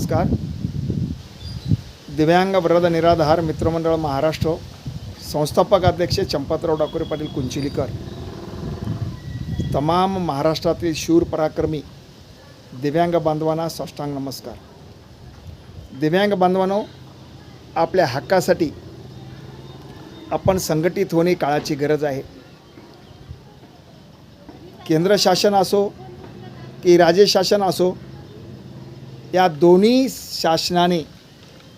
नमस्कार. दिव्यांग व्रद निराधार मित्रमंडळ महाराष्ट्र संस्थापक अध्यक्ष चंपतराव डाकोरे पाटील कुंचिलीकर तमाम महाराष्ट्रातील शूर पराक्रमी दिव्यांग बांधवांना साष्टांग नमस्कार. दिव्यांग बांधवांनो आपल्या हक्कासाठी आपण संघटित होणे काळाची गरज आहे. केंद्र शासन असो की राज्य शासन असो या दोन्ही शासनाने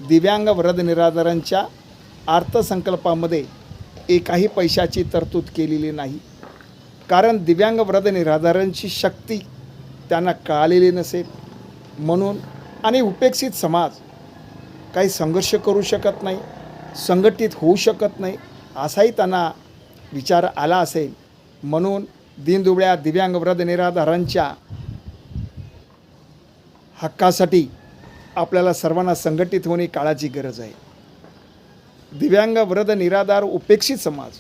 दिव्यांग वरद निराधारांच्या अर्थसंकल्पामध्ये एकाही पैशाची तरतूद केलेली नाही. कारण दिव्यांग वरद निराधारांची शक्ती त्यांना कळालेली नसेल. म्हणून आणि उपेक्षित समाज काही संघर्ष करू शकत नाही संघटित होऊ शकत नाही असाही त्यांना विचार आला असेल. म्हणून दिनदुबळ्या दिव्यांग वृद्ध निराधारांच्या हक्कासाठी आपल्याला सर्वांना संघटित होणे काळाची गरज आहे. दिव्यांग वृद्ध निराधार उपेक्षित समाज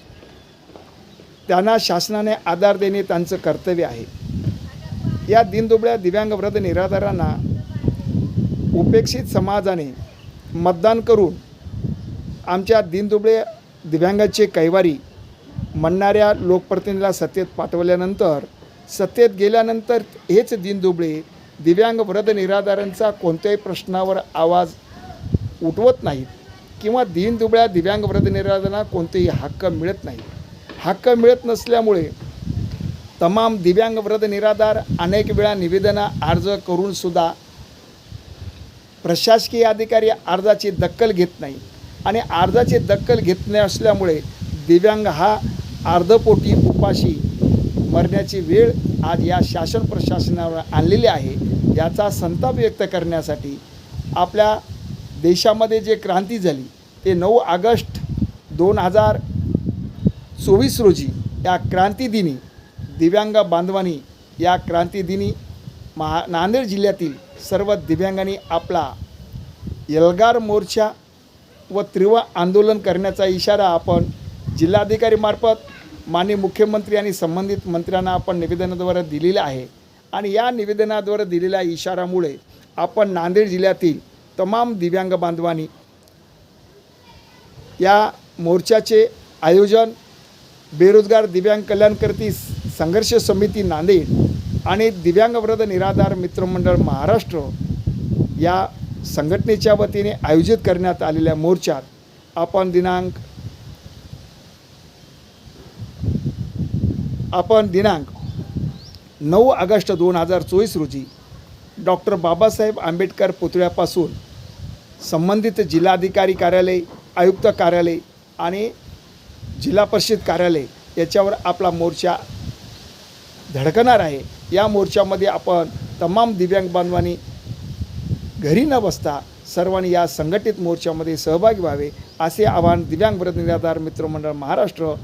त्यांना शासनाने आधार देणे त्यांचं कर्तव्य आहे. या दिनदुबळ्या दिव्यांग वृद्ध निराधारांना उपेक्षित समाजाने मतदान करून आमच्या दिनदुबळे दिव्यांगाचे कैवारी म्हणणाऱ्या लोकप्रतिनिधीला सत्तेत पाठवल्यानंतर सत्तेत गेल्यानंतर हेच दिनदुबळे दिव्यांग वृद्ध निराधारांचा कोणत्याही प्रश्नावर आवाज उठवत नाहीत किंवा दीनदुबळ्या दिव्यांग वृद्ध निराधारांना कोणतेही हक्क मिळत नाही हक्क मिळत नसल्यामुळे तमाम दिव्यांग वृद्ध निराधार अनेक वेळा निवेदनं अर्ज करूनसुद्धा प्रशासकीय अधिकारी अर्जाची दखल घेत नाही आणि अर्जाची दखल घेत नाही असल्यामुळे दिव्यांग हा अर्धपोटी उपाशी मरण्याची वेळ आज या शासन प्रशासनावर आणलेली आहे. याचा संताप व्यक्त करण्यासाठी आपल्या देशामध्ये जे क्रांती झाली ते नऊ ऑगस्ट दोन हजार चोवीस रोजी या क्रांतीदिनी दिव्यांग बांधवांनी या क्रांतीदिनी महा नांदेड जिल्ह्यातील सर्व दिव्यांगांनी आपला यलगार मोर्चा व तीव्र आंदोलन करण्याचा इशारा आपण जिल्हाधिकारीमार्फत माननीय मुख्यमंत्री आणि संबंधित मंत्र्यांना आपण निवेदनाद्वारे दिलेलं आहे. आणि या निवेदनाद्वारे दिलेल्या इशारामुळे आपण नांदेड जिल्ह्यातील तमाम दिव्यांग बांधवांनी या मोर्चाचे आयोजन बेरोजगार दिव्यांग कल्याणकर्ती संघर्ष समिती नांदेड आणि दिव्यांगव्रत निराधार मित्रमंडळ महाराष्ट्र या संघटनेच्या वतीने आयोजित करण्यात आलेल्या मोर्चात आपण दिनांक आपण दिनांक नऊ ऑगस्ट दोन हजार चोवीस रोजी डॉक्टर बाबासाहेब आंबेडकर पुतळ्यापासून संबंधित जिल्हाधिकारी कार्यालय आयुक्त कार्यालय आणि जिल्हा परिषद कार्यालय याच्यावर आपला मोर्चा धडकणार आहे. या मोर्चामध्ये आपण तमाम दिव्यांग बांधवांनी घरी न बसता सर्वांनी या संघटित मोर्चामध्ये सहभागी व्हावे असे आवाहन दिव्यांग वृद्ध मित्रमंडळ महाराष्ट्र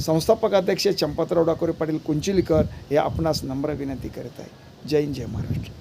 संस्थापक अध्यक्ष चंपतराव डाकोरे पाटील कुंचिलीकर हे आपणास नम्र विनंती करत आहे जय हिंद जय महाराष्ट्र.